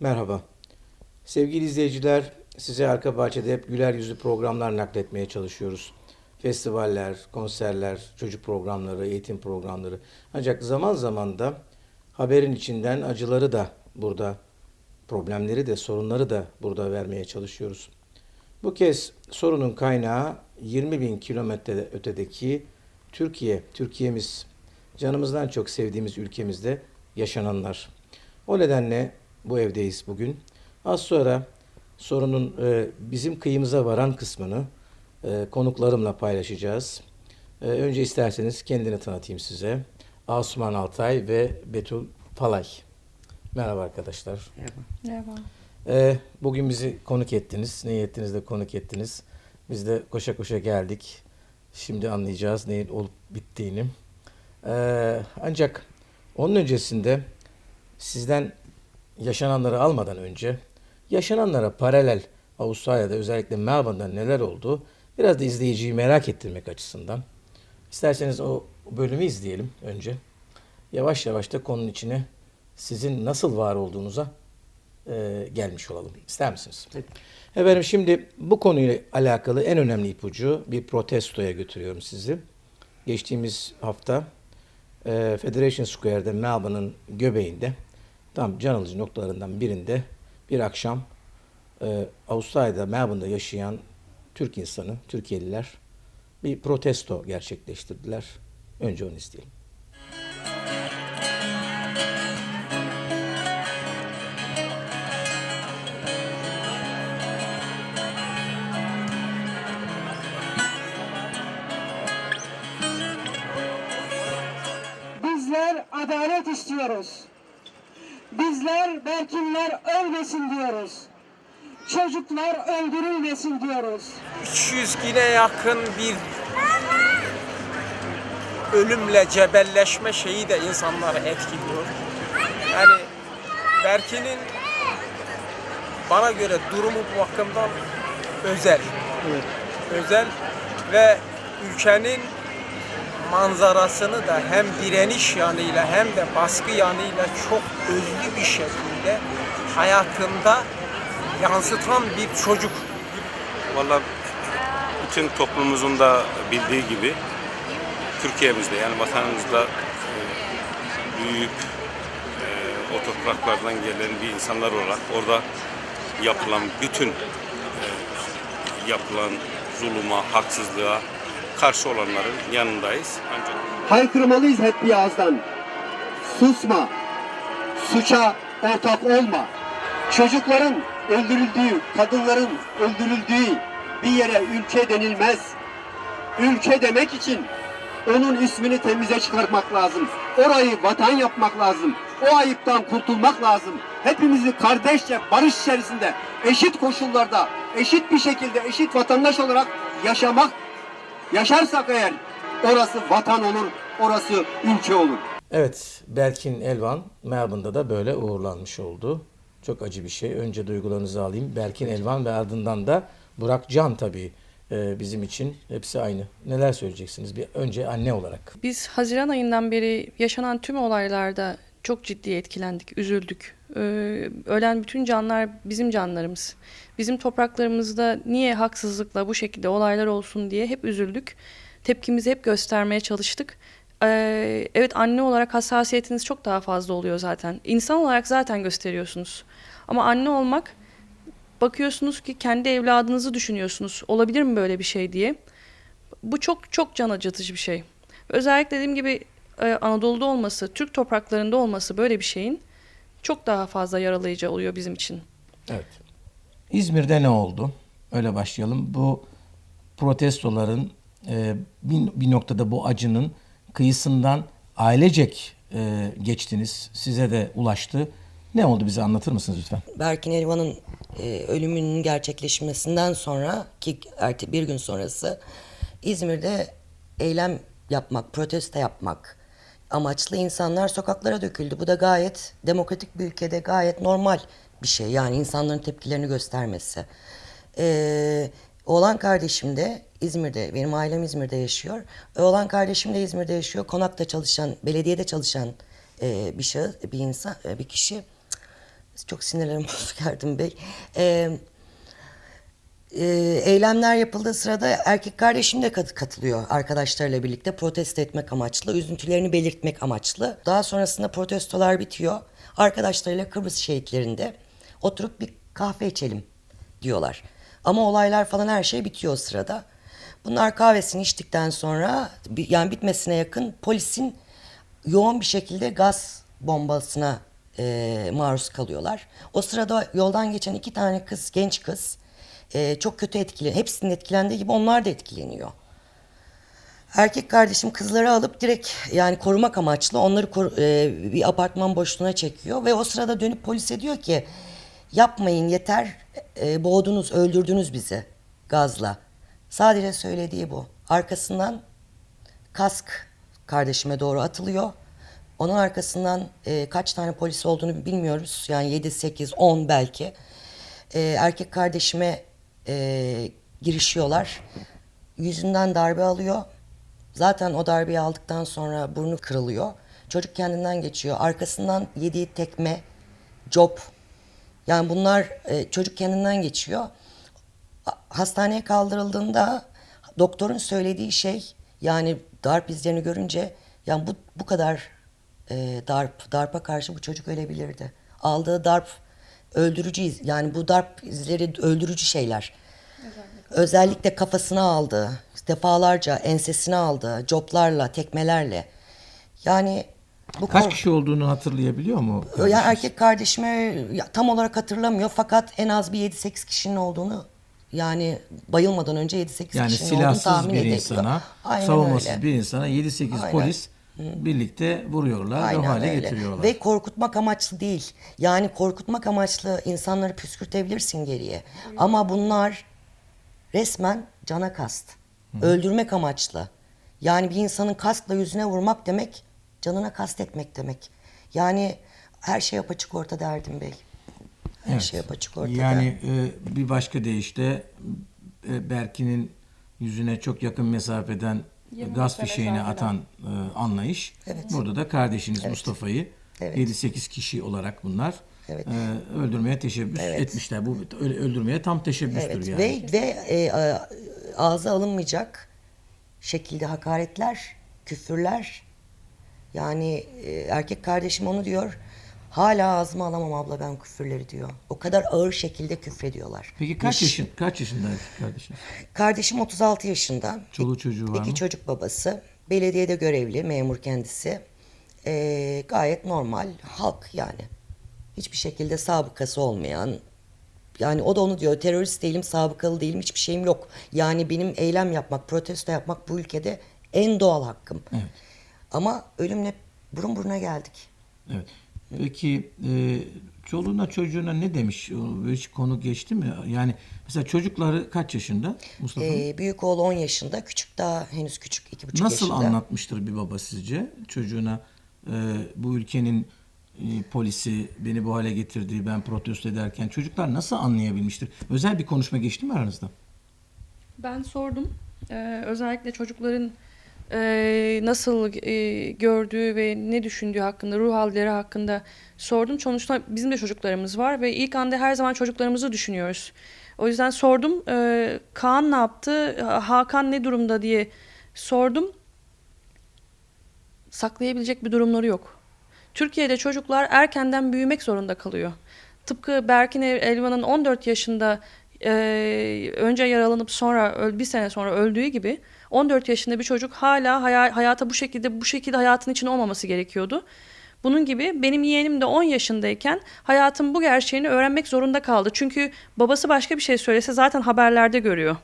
Merhaba. Sevgili izleyiciler, size arka bahçede hep güler yüzlü programlar nakletmeye çalışıyoruz. Festivaller, konserler, çocuk programları, eğitim programları. Ancak zaman zaman da haberin içinden acıları da burada, problemleri de, sorunları da burada vermeye çalışıyoruz. Bu kez sorunun kaynağı 20 bin kilometre ötedeki Türkiye, Türkiye'miz, canımızdan çok sevdiğimiz ülkemizde yaşananlar. O nedenle bu evdeyiz bugün. Az sonra sorunun e, bizim kıyımıza varan kısmını e, konuklarımla paylaşacağız. E, önce isterseniz kendini tanıtayım size. Asuman Altay ve Betül Palay. Merhaba arkadaşlar. Merhaba. Ee, bugün bizi konuk ettiniz. De konuk ettiniz. Biz de koşa koşa geldik. Şimdi anlayacağız neyin olup bittiğini. Ee, ancak onun öncesinde sizden yaşananları almadan önce yaşananlara paralel Avustralya'da özellikle Melbourne'da neler oldu biraz da izleyiciyi merak ettirmek açısından. İsterseniz o bölümü izleyelim önce. Yavaş yavaş da konunun içine sizin nasıl var olduğunuza e, gelmiş olalım. İster misiniz? Efendim şimdi bu konuyla alakalı en önemli ipucu bir protestoya götürüyorum sizi. Geçtiğimiz hafta e, Federation Square'de Melbourne'ın göbeğinde tam can alıcı noktalarından birinde bir akşam e, Avustralya'da Melbourne'da yaşayan Türk insanı, Türkiye'liler bir protesto gerçekleştirdiler. Önce onu izleyelim. Bizler adalet istiyoruz. Bizler Berkinler ölmesin diyoruz. Çocuklar öldürülmesin diyoruz. 300 güne yakın bir ölümle cebelleşme şeyi de insanları etkiliyor. Yani Berkin'in bana göre durumu bu bakımdan özel. Özel ve ülkenin manzarasını da hem direniş yanıyla hem de baskı yanıyla çok özlü bir şekilde hayatında yansıtan bir çocuk. Valla bütün toplumumuzun da bildiği gibi Türkiye'mizde yani vatanımızda e, büyüyüp e, o topraklardan gelen bir insanlar olarak orada yapılan bütün e, yapılan zuluma, haksızlığa karşı olanların yanındayız. Ancak Haykırmalıyız hep bir ağızdan. Susma. Suça ortak olma. Çocukların öldürüldüğü, kadınların öldürüldüğü bir yere ülke denilmez. Ülke demek için onun ismini temize çıkartmak lazım. Orayı vatan yapmak lazım. O ayıptan kurtulmak lazım. Hepimizi kardeşçe, barış içerisinde, eşit koşullarda, eşit bir şekilde, eşit vatandaş olarak yaşamak Yaşarsak eğer orası vatan olur, orası ülke olur. Evet, Berkin Elvan Melbourne'da da böyle uğurlanmış oldu. Çok acı bir şey. Önce duygularınızı alayım. Berkin Elvan ve ardından da Burak Can tabii e, bizim için hepsi aynı. Neler söyleyeceksiniz? Bir önce anne olarak. Biz Haziran ayından beri yaşanan tüm olaylarda çok ciddi etkilendik, üzüldük. Ee, ölen bütün canlar bizim canlarımız. Bizim topraklarımızda niye haksızlıkla bu şekilde olaylar olsun diye hep üzüldük. Tepkimizi hep göstermeye çalıştık. Ee, evet anne olarak hassasiyetiniz çok daha fazla oluyor zaten. İnsan olarak zaten gösteriyorsunuz. Ama anne olmak bakıyorsunuz ki kendi evladınızı düşünüyorsunuz. Olabilir mi böyle bir şey diye. Bu çok çok can acıtıcı bir şey. Özellikle dediğim gibi e, Anadolu'da olması, Türk topraklarında olması böyle bir şeyin çok daha fazla yaralayıcı oluyor bizim için. Evet. İzmir'de ne oldu? Öyle başlayalım. Bu protestoların e, bir, bir noktada bu acının kıyısından ailecek e, geçtiniz. Size de ulaştı. Ne oldu bize anlatır mısınız lütfen? Berkin Elvan'ın e, ölümünün gerçekleşmesinden sonra ki artık bir gün sonrası İzmir'de eylem yapmak, protesto yapmak amaçlı insanlar sokaklara döküldü. Bu da gayet demokratik bir ülkede gayet normal bir şey. Yani insanların tepkilerini göstermesi. E, oğlan kardeşim de İzmir'de, benim ailem İzmir'de yaşıyor. Oğlan kardeşim de İzmir'de yaşıyor. Konakta çalışan, belediyede çalışan e, bir şahıs, bir insan, e, bir kişi çok sinirlerim bozuk Erdem Bey. Ee, e, eylemler yapıldığı sırada erkek kardeşim de kat- katılıyor arkadaşlarıyla birlikte protesto etmek amaçlı, üzüntülerini belirtmek amaçlı. Daha sonrasında protestolar bitiyor. Arkadaşlarıyla Kıbrıs şehitlerinde oturup bir kahve içelim diyorlar. Ama olaylar falan her şey bitiyor o sırada. Bunlar kahvesini içtikten sonra yani bitmesine yakın polisin yoğun bir şekilde gaz bombasına e, maruz kalıyorlar. O sırada yoldan geçen iki tane kız, genç kız e, çok kötü etkileniyor. Hepsinin etkilendiği gibi onlar da etkileniyor. Erkek kardeşim kızları alıp direkt yani korumak amaçlı onları koru- e, bir apartman boşluğuna çekiyor ve o sırada dönüp polise diyor ki yapmayın yeter e, boğdunuz öldürdünüz bizi gazla. Sadece söylediği bu. Arkasından kask kardeşime doğru atılıyor. Onun arkasından e, kaç tane polis olduğunu bilmiyoruz. Yani 7, 8, 10 belki. E, erkek kardeşime e, girişiyorlar. Yüzünden darbe alıyor. Zaten o darbeyi aldıktan sonra burnu kırılıyor. Çocuk kendinden geçiyor. Arkasından yediği tekme, cop. Yani bunlar e, çocuk kendinden geçiyor hastaneye kaldırıldığında doktorun söylediği şey yani darp izlerini görünce yani bu bu kadar e, darp darpa karşı bu çocuk ölebilirdi. Aldığı darp öldürücü iz- yani bu darp izleri öldürücü şeyler. Özellikle kafasına aldı, defalarca ensesine aldı, coplarla, tekmelerle. Yani bu Kaç kork- kişi olduğunu hatırlayabiliyor mu? ya kardeşiniz? erkek kardeşime ya tam olarak hatırlamıyor fakat en az bir 7-8 kişinin olduğunu yani bayılmadan önce 7-8 Yani kişinin olduğunu silahsız tahmin bir edebiliyor. insana, Aynen savunmasız öyle. bir insana 7-8 Aynen. polis birlikte vuruyorlar ve Aynen hale öyle. getiriyorlar. Ve korkutmak amaçlı değil. Yani korkutmak amaçlı insanları püskürtebilirsin geriye. Ama bunlar resmen cana kast. Öldürmek amaçlı. Yani bir insanın kaskla yüzüne vurmak demek canına kast etmek demek. Yani her şey apaçık ortada Erdem Bey. Her Evet. şey apaçık ortada. Yani e, bir başka deyişle e, Berkin'in yüzüne çok yakın mesafeden gaz metre fişeğini mesafeden. atan e, anlayış. Burada da kardeşiniz Mustafa'yı Evet. 7-8 kişi olarak bunlar Evet. e, öldürmeye teşebbüs Evet. etmişler. Bu öldürmeye tam teşebbüstür Evet yani. ve ve e, a- ağza alınmayacak şekilde hakaretler, küfürler. Yani e, erkek kardeşim onu diyor. Hala ağzıma alamam abla ben küfürleri diyor. O kadar ağır şekilde küfrediyorlar. Peki kaç Yaş- yaşın kaç yaşında kardeşiniz? Kardeşim 36 yaşında. Çoluğu çocuğu var İki mı? çocuk babası. Belediyede görevli, memur kendisi. Ee, gayet normal, halk yani. Hiçbir şekilde sabıkası olmayan. Yani o da onu diyor, terörist değilim, sabıkalı değilim, hiçbir şeyim yok. Yani benim eylem yapmak, protesto yapmak bu ülkede en doğal hakkım. Evet. Ama ölümle burun buruna geldik. Evet. Peki e, çoluğuna çocuğuna ne demiş? O, Hiç konu geçti mi? Yani mesela çocukları kaç yaşında Mustafa'nın? Ee, büyük oğlu 10 yaşında, küçük daha henüz küçük, iki buçuk Nasıl yaşında. anlatmıştır bir baba sizce çocuğuna e, bu ülkenin e, polisi beni bu hale getirdi ben protesto ederken çocuklar nasıl anlayabilmiştir? Özel bir konuşma geçti mi aranızda? Ben sordum. Ee, özellikle çocukların e, nasıl e, gördüğü ve ne düşündüğü hakkında, ruh halleri hakkında sordum. Sonuçta bizim de çocuklarımız var ve ilk anda her zaman çocuklarımızı düşünüyoruz. O yüzden sordum. Ee, Kaan ne yaptı? Hakan ne durumda diye sordum. Saklayabilecek bir durumları yok. Türkiye'de çocuklar erkenden büyümek zorunda kalıyor. Tıpkı Berkin El- Elvan'ın 14 yaşında e, önce yaralanıp sonra bir sene sonra öldüğü gibi 14 yaşında bir çocuk hala haya- hayata bu şekilde bu şekilde hayatın içinde olmaması gerekiyordu. Bunun gibi benim yeğenim de 10 yaşındayken hayatın bu gerçeğini öğrenmek zorunda kaldı. Çünkü babası başka bir şey söylese zaten haberlerde görüyor.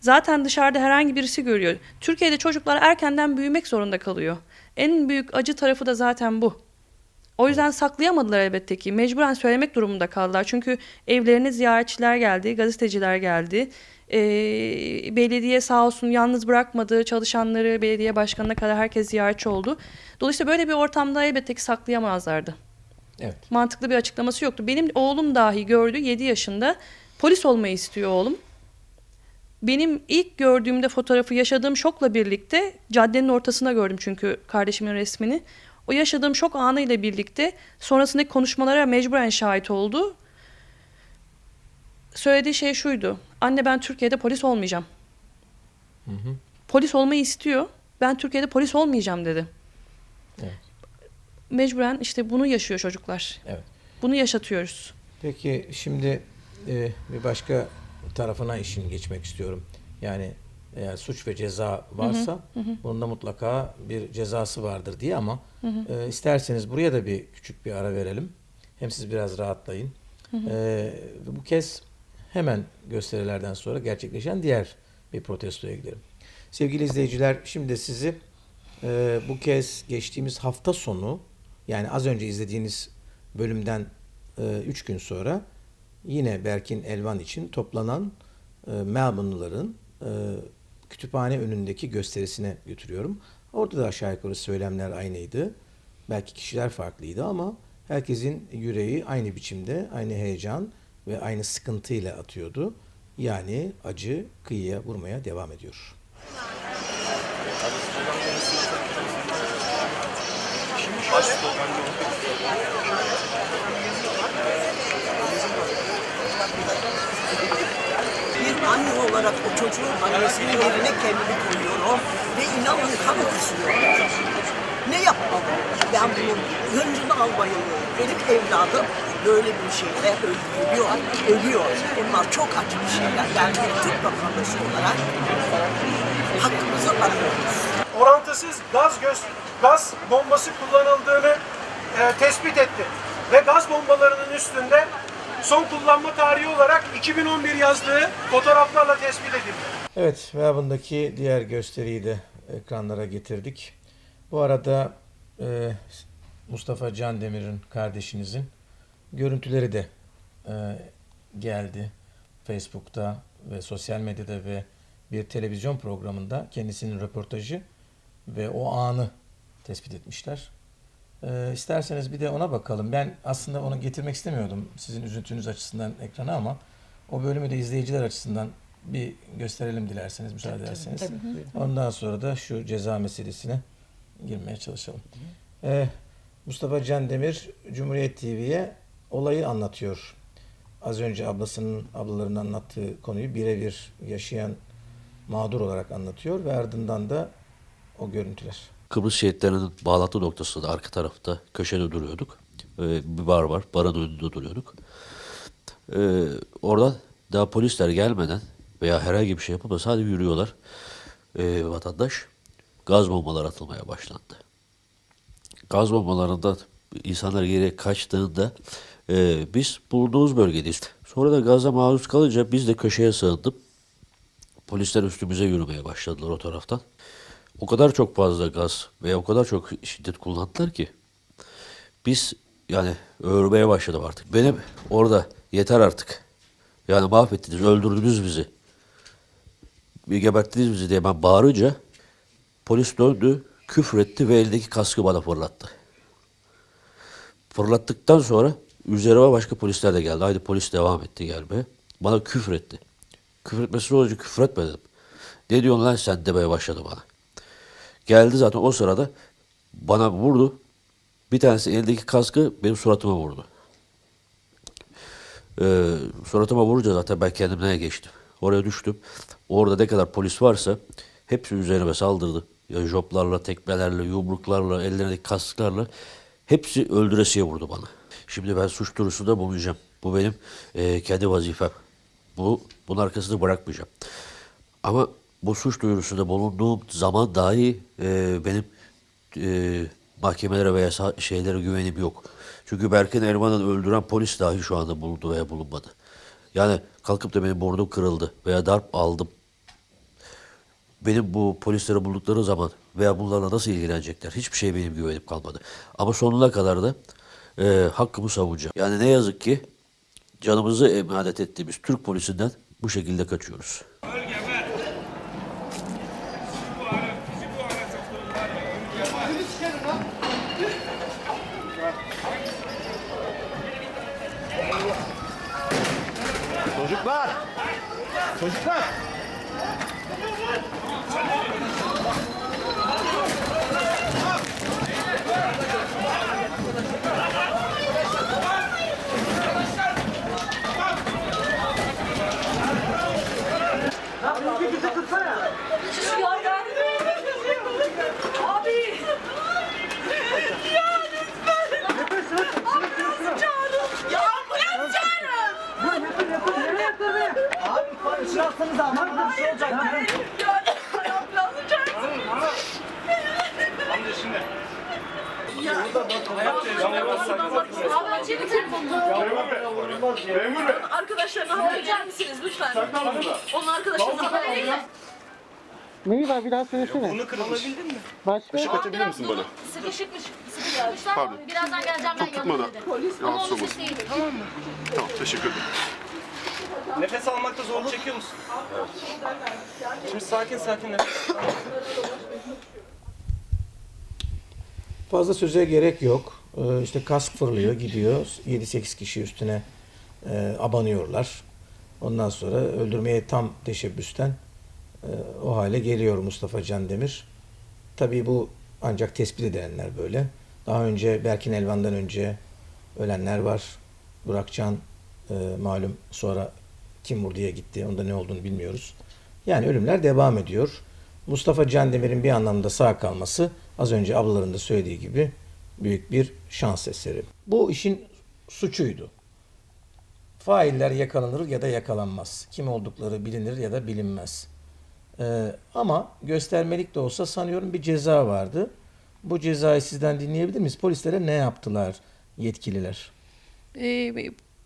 Zaten dışarıda herhangi birisi görüyor. Türkiye'de çocuklar erkenden büyümek zorunda kalıyor. En büyük acı tarafı da zaten bu. O yüzden saklayamadılar elbette ki. Mecburen söylemek durumunda kaldılar. Çünkü evlerine ziyaretçiler geldi, gazeteciler geldi. Ee, belediye sağ olsun yalnız bırakmadı. Çalışanları, belediye başkanına kadar herkes ziyaretçi oldu. Dolayısıyla böyle bir ortamda elbette ki saklayamazlardı. Evet. Mantıklı bir açıklaması yoktu. Benim oğlum dahi gördü 7 yaşında. Polis olmayı istiyor oğlum. Benim ilk gördüğümde fotoğrafı yaşadığım şokla birlikte caddenin ortasında gördüm çünkü kardeşimin resmini. O yaşadığım şok anıyla birlikte sonrasındaki konuşmalara mecburen şahit oldu. Söylediği şey şuydu. Anne ben Türkiye'de polis olmayacağım. Polis olmayı istiyor. Ben Türkiye'de polis olmayacağım dedi. Evet. Mecburen işte bunu yaşıyor çocuklar. Evet. Bunu yaşatıyoruz. Peki şimdi e, bir başka tarafına işin geçmek istiyorum. Yani eğer suç ve ceza varsa bunda mutlaka bir cezası vardır diye ama e, isterseniz buraya da bir küçük bir ara verelim. Hem siz biraz rahatlayın. E, bu kez hemen gösterilerden sonra gerçekleşen diğer bir protestoya gidelim. Sevgili izleyiciler şimdi sizi e, bu kez geçtiğimiz hafta sonu yani az önce izlediğiniz bölümden 3 gün sonra yine Berkin Elvan için toplanan e, Melbourne'lıların e, kütüphane önündeki gösterisine götürüyorum. Orada da aşağı yukarı söylemler aynıydı. Belki kişiler farklıydı ama herkesin yüreği aynı biçimde, aynı heyecan ve aynı sıkıntıyla atıyordu. Yani acı kıyıya vurmaya devam ediyor. Bir anne olarak o çocuğun annesinin yerine kendimi koyuyorum ve inanın kan kusuyorum. Ne yapmalı? Ben bunun hıncını almayalım. Benim evladım böyle bir şeyle öldürülüyor, ölüyor. Bunlar çok acı bir şeyler. Ben bir Türk vatandaşı olarak hakkımızı arıyoruz. orantısız gaz göz gaz bombası kullanıldığını e, tespit etti. Ve gaz bombalarının üstünde son kullanma tarihi olarak 2011 yazdığı fotoğraflarla tespit edildi. Evet, Melbourne'daki diğer gösteriyi de ekranlara getirdik. Bu arada e, Mustafa Can Demir'in kardeşinizin görüntüleri de e, geldi. Facebook'ta ve sosyal medyada ve bir televizyon programında kendisinin röportajı ve o anı tespit etmişler. E, isterseniz bir de ona bakalım. Ben aslında onu getirmek istemiyordum sizin üzüntünüz açısından ekrana ama o bölümü de izleyiciler açısından bir gösterelim dilerseniz, müsaade ederseniz. Ondan sonra da şu ceza meselesine girmeye çalışalım. Ee, Mustafa Can Demir Cumhuriyet TV'ye olayı anlatıyor. Az önce ablasının, ablalarının anlattığı konuyu birebir yaşayan mağdur olarak anlatıyor ve ardından da o görüntüler. Kıbrıs şehitlerinin bağlantı noktası da arka tarafta köşede duruyorduk. Ee, bir bar var. Barın önünde duruyorduk. Ee, oradan daha polisler gelmeden veya herhangi bir şey yapmadan sadece yürüyorlar. Ee, vatandaş gaz bombaları atılmaya başlandı. Gaz bombalarından insanlar geriye kaçtığında e, biz bulunduğumuz bölgedeyiz. Sonra da gaza maruz kalınca biz de köşeye sığındık. Polisler üstümüze yürümeye başladılar o taraftan. O kadar çok fazla gaz ve o kadar çok şiddet kullandılar ki biz yani öğürmeye başladım artık. Benim orada yeter artık. Yani mahvettiniz, öldürdünüz bizi. Bir geberttiniz bizi diye ben bağırınca polis döndü, küfretti ve elindeki kaskı bana fırlattı. Fırlattıktan sonra üzerime başka polisler de geldi. Aynı polis devam etti gelmeye. Bana küfür etti. Küfür etmesi olunca küfür etme dedim. Ne diyorsun lan sen demeye başladı bana. Geldi zaten o sırada bana vurdu. Bir tanesi elindeki kaskı benim suratıma vurdu. Ee, suratıma vurunca zaten ben kendimden geçtim. Oraya düştüm. Orada ne kadar polis varsa hepsi üzerime saldırdı. Joplarla, tekmelerle, yumruklarla, ellerindeki kasklarla hepsi öldüresiye vurdu bana. Şimdi ben suç duyurusunda bulunacağım. Bu benim e, kendi vazifem. Bu, bunun arkasını bırakmayacağım. Ama bu suç duyurusunda bulunduğum zaman dahi e, benim e, mahkemelere veya şeylere güvenim yok. Çünkü Berkin Elvan'ın öldüren polis dahi şu anda bulundu veya bulunmadı. Yani kalkıp da benim burnum kırıldı veya darp aldım. Benim bu polisleri buldukları zaman veya bunlarla nasıl ilgilenecekler? Hiçbir şey benim güvenim kalmadı. Ama sonuna kadar da e, hakkımı savunacağım. Yani ne yazık ki canımızı emanet ettiğimiz Türk polisinden bu şekilde kaçıyoruz. Çocuklar! Çocuklar! Arkadaşlarına haber verir misiniz lütfen? Onun verin. Neyi var bir daha söylesene. Bunu kırılmış. Başka? Açabilir misin böyle? Sıkışıkmış. Sıkışıkmışlar. Pardon. Birazdan geleceğim ben yanına dedi. Polis Ama onun sesi değil. Tamam mı? Nefes almakta zorluk çekiyor musun? Evet. Şimdi sakin sakin nefes. Fazla söze gerek yok. Ee, işte kask fırlıyor, gidiyor. 7-8 kişi üstüne e, abanıyorlar. Ondan sonra öldürmeye tam teşebbüsten e, o hale geliyor Mustafa Candemir. Tabii bu ancak tespit edilenler böyle. Daha önce Berkin Elvan'dan önce ölenler var. Burakcan e, malum sonra kim vurduya gitti. Onda ne olduğunu bilmiyoruz. Yani ölümler devam ediyor. Mustafa Candemir'in bir anlamda sağ kalması az önce ablaların da söylediği gibi büyük bir şans eseri. Bu işin suçuydu. Failler yakalanır ya da yakalanmaz. Kim oldukları bilinir ya da bilinmez. Ee, ama göstermelik de olsa sanıyorum bir ceza vardı. Bu cezayı sizden dinleyebilir miyiz? Polislere ne yaptılar yetkililer? Ee,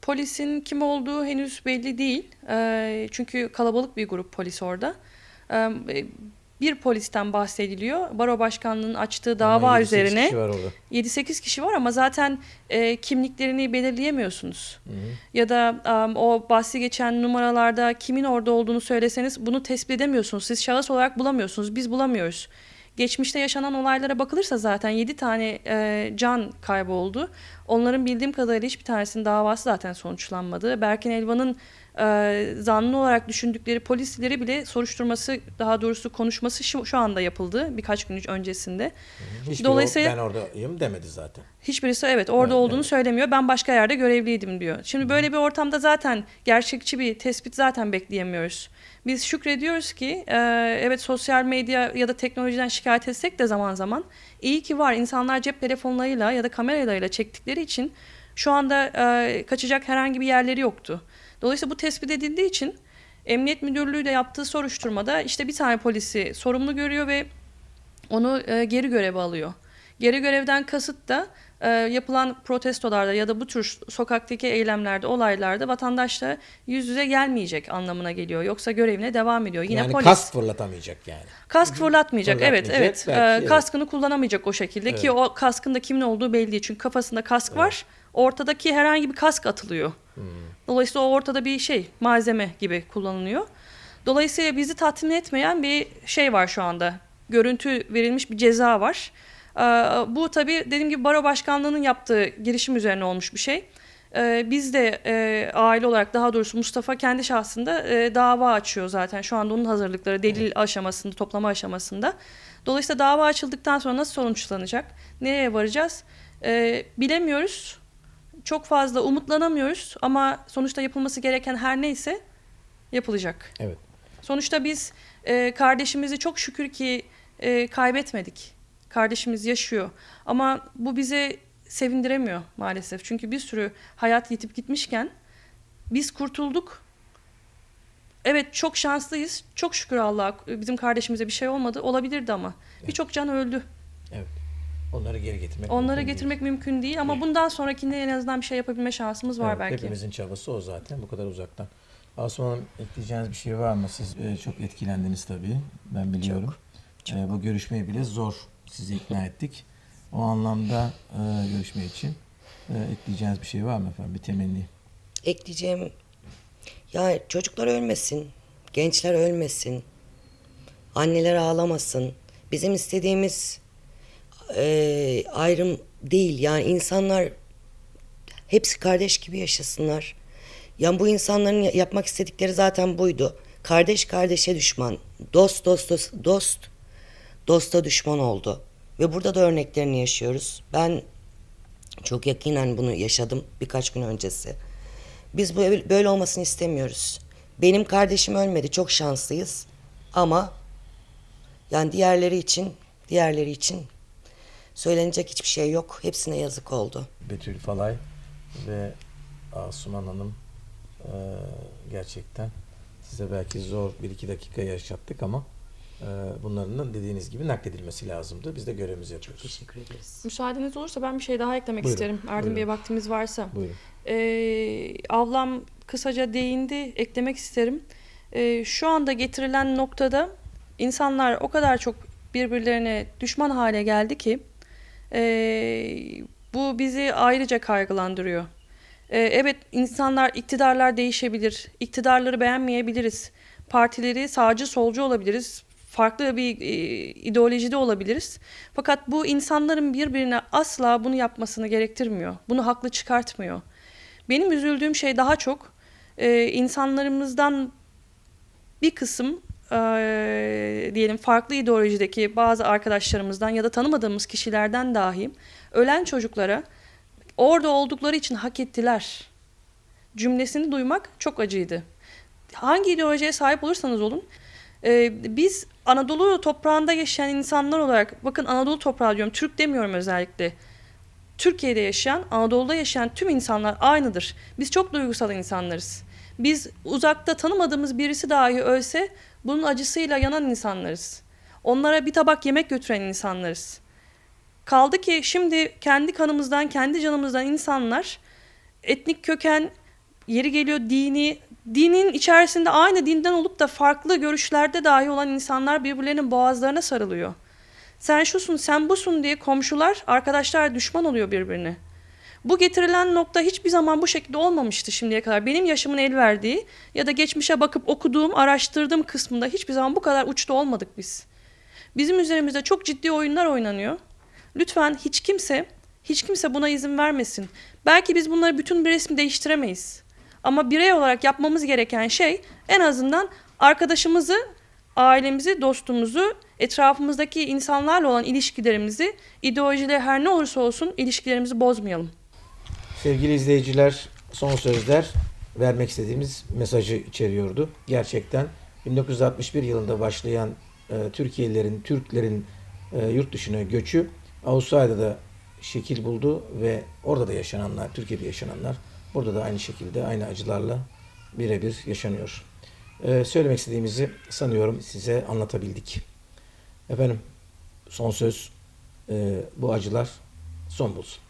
polisin kim olduğu henüz belli değil. Ee, çünkü kalabalık bir grup polis orada. Ee, bir polisten bahsediliyor. Baro Başkanlığı'nın açtığı dava Ama 7-8 üzerine. kişi var orada. 7-8 kişi var ama zaten e, kimliklerini belirleyemiyorsunuz. Ya da am, o bahsi geçen numaralarda kimin orada olduğunu söyleseniz bunu tespit edemiyorsunuz. Siz şahıs olarak bulamıyorsunuz. Biz bulamıyoruz. Geçmişte yaşanan olaylara bakılırsa zaten 7 tane e, can kayboldu. Onların bildiğim kadarıyla hiçbir tanesinin davası zaten sonuçlanmadı. Berkin Elvan'ın e, zanlı olarak düşündükleri polisleri bile soruşturması daha doğrusu konuşması şu, şu anda yapıldı birkaç gün öncesinde. Hiçbiri Dolayısıyla- ben oradayım demedi zaten. Hiçbirisi evet orada Evet, olduğunu evet. söylemiyor. Ben başka yerde görevliydim diyor. Şimdi böyle bir ortamda zaten gerçekçi bir tespit zaten bekleyemiyoruz. Biz şükrediyoruz ki e, evet sosyal medya ya da teknolojiden şikayet etsek de zaman zaman iyi ki var. İnsanlar cep telefonlarıyla ya da kameralarıyla çektikleri için şu anda e, kaçacak herhangi bir yerleri yoktu. Dolayısıyla bu tespit edildiği için Emniyet Müdürlüğü de yaptığı soruşturmada işte bir tane polisi sorumlu görüyor ve onu e, geri göreve alıyor. Geri görevden kasıt da e, yapılan protestolarda ya da bu tür sokaktaki eylemlerde, olaylarda vatandaşla yüz yüze gelmeyecek anlamına geliyor. Yoksa görevine devam ediyor. Yine yani polis. kask fırlatamayacak yani. Kask fırlatmayacak. Evet, Fırlatmayacak. evet. Belki, Ee, evet. Kaskını kullanamayacak o şekilde ki o kaskın da kimin olduğu belli. Çünkü kafasında kask var. Ortadaki herhangi bir kask atılıyor. Dolayısıyla o ortada bir şey, malzeme gibi kullanılıyor. Dolayısıyla bizi tatmin etmeyen bir şey var şu anda. Görüntü verilmiş bir ceza var. Ee, bu tabii dediğim gibi baro başkanlığının yaptığı girişim üzerine olmuş bir şey. Ee, biz de e, aile olarak daha doğrusu Mustafa kendi şahsında e, dava açıyor zaten. Şu anda onun hazırlıkları delil aşamasında, toplama aşamasında. Dolayısıyla dava açıldıktan sonra nasıl sonuçlanacak, nereye varacağız e, bilemiyoruz. Çok fazla umutlanamıyoruz ama sonuçta yapılması gereken her neyse yapılacak. Evet. Sonuçta biz e, kardeşimizi çok şükür ki e, kaybetmedik. Kardeşimiz yaşıyor. Ama bu bize sevindiremiyor maalesef. Çünkü bir sürü hayat yitip gitmişken biz kurtulduk. Evet çok şanslıyız. Çok şükür Allah'a bizim kardeşimize bir şey olmadı. Olabilirdi ama. Birçok can öldü. Evet. Onları geri getirmek. Onları mümkün değil. getirmek mümkün değil ama bundan sonrakinde en azından bir şey yapabilme şansımız var Evet, belki. Hepimizin çabası o zaten bu kadar uzaktan. Asuman Hanım ekleyeceğiniz bir şey var mı? Siz e, çok etkilendiniz tabii. Ben biliyorum. E, bu görüşmeyi bile zor sizi ikna ettik. O anlamda e, görüşme için e, ekleyeceğiniz bir şey var mı efendim? Bir temenni. Ekleyeceğim ya çocuklar ölmesin, gençler ölmesin, anneler ağlamasın. Bizim istediğimiz eee, ayrım değil yani insanlar hepsi kardeş gibi yaşasınlar. Yani bu insanların ya- yapmak istedikleri zaten buydu. Kardeş kardeşe düşman, dost dost dost, dost dosta düşman oldu. Ve burada da örneklerini yaşıyoruz. Ben çok yakinen bunu yaşadım birkaç gün öncesi. Biz böyle, böyle olmasını istemiyoruz. Benim kardeşim ölmedi. Çok şanslıyız. Ama yani diğerleri için, diğerleri için söylenecek hiçbir şey yok. Hepsine yazık oldu. Betül Falay ve Asuman Hanım e, gerçekten size belki zor bir iki dakika yaşattık ama e, bunların da dediğiniz gibi nakledilmesi lazımdı. Biz de görevimizi yapıyoruz. Teşekkür ederiz. Müsaadeniz olursa ben bir şey daha eklemek Buyurun, isterim. Erdem buyurun. Bey vaktimiz varsa. Buyurun. Ee, avlam kısaca değindi, eklemek isterim. Ee, şu anda getirilen noktada insanlar o kadar çok birbirlerine düşman hale geldi ki ee, bu bizi ayrıca kaygılandırıyor. Ee, evet insanlar, iktidarlar değişebilir, iktidarları beğenmeyebiliriz, partileri sağcı solcu olabiliriz, farklı bir e, ideolojide olabiliriz. Fakat bu insanların birbirine asla bunu yapmasını gerektirmiyor. Bunu haklı çıkartmıyor. Benim üzüldüğüm şey daha çok e, insanlarımızdan bir kısım e, diyelim farklı ideolojideki bazı arkadaşlarımızdan ya da tanımadığımız kişilerden dahi ölen çocuklara orada oldukları için hak ettiler cümlesini duymak çok acıydı. Hangi ideolojiye sahip olursanız olun e, biz Anadolu toprağında yaşayan insanlar olarak bakın Anadolu toprağı diyorum Türk demiyorum özellikle. Türkiye'de yaşayan, Anadolu'da yaşayan tüm insanlar aynıdır. Biz çok duygusal insanlarız. Biz uzakta tanımadığımız birisi dahi ölse bunun acısıyla yanan insanlarız. Onlara bir tabak yemek götüren insanlarız. Kaldı ki şimdi kendi kanımızdan, kendi canımızdan insanlar etnik köken, yeri geliyor dini, dinin içerisinde aynı dinden olup da farklı görüşlerde dahi olan insanlar birbirlerinin boğazlarına sarılıyor. Sen şusun, sen busun diye komşular, arkadaşlar düşman oluyor birbirine. Bu getirilen nokta hiçbir zaman bu şekilde olmamıştı şimdiye kadar. Benim yaşımın el verdiği ya da geçmişe bakıp okuduğum, araştırdığım kısmında hiçbir zaman bu kadar uçta olmadık biz. Bizim üzerimizde çok ciddi oyunlar oynanıyor. Lütfen hiç kimse, hiç kimse buna izin vermesin. Belki biz bunları bütün bir resmi değiştiremeyiz. Ama birey olarak yapmamız gereken şey en azından arkadaşımızı, ailemizi, dostumuzu, etrafımızdaki insanlarla olan ilişkilerimizi, ideolojileri her ne olursa olsun ilişkilerimizi bozmayalım. Sevgili izleyiciler, son sözler vermek istediğimiz mesajı içeriyordu. Gerçekten 1961 yılında başlayan e, Türkiye'lilerin, Türklerin e, yurt dışına göçü Avustralya'da da şekil buldu ve orada da yaşananlar, Türkiye'de yaşananlar burada da aynı şekilde aynı acılarla birebir yaşanıyor. E, söylemek istediğimizi sanıyorum size anlatabildik. Efendim son söz e, bu acılar son bulsun.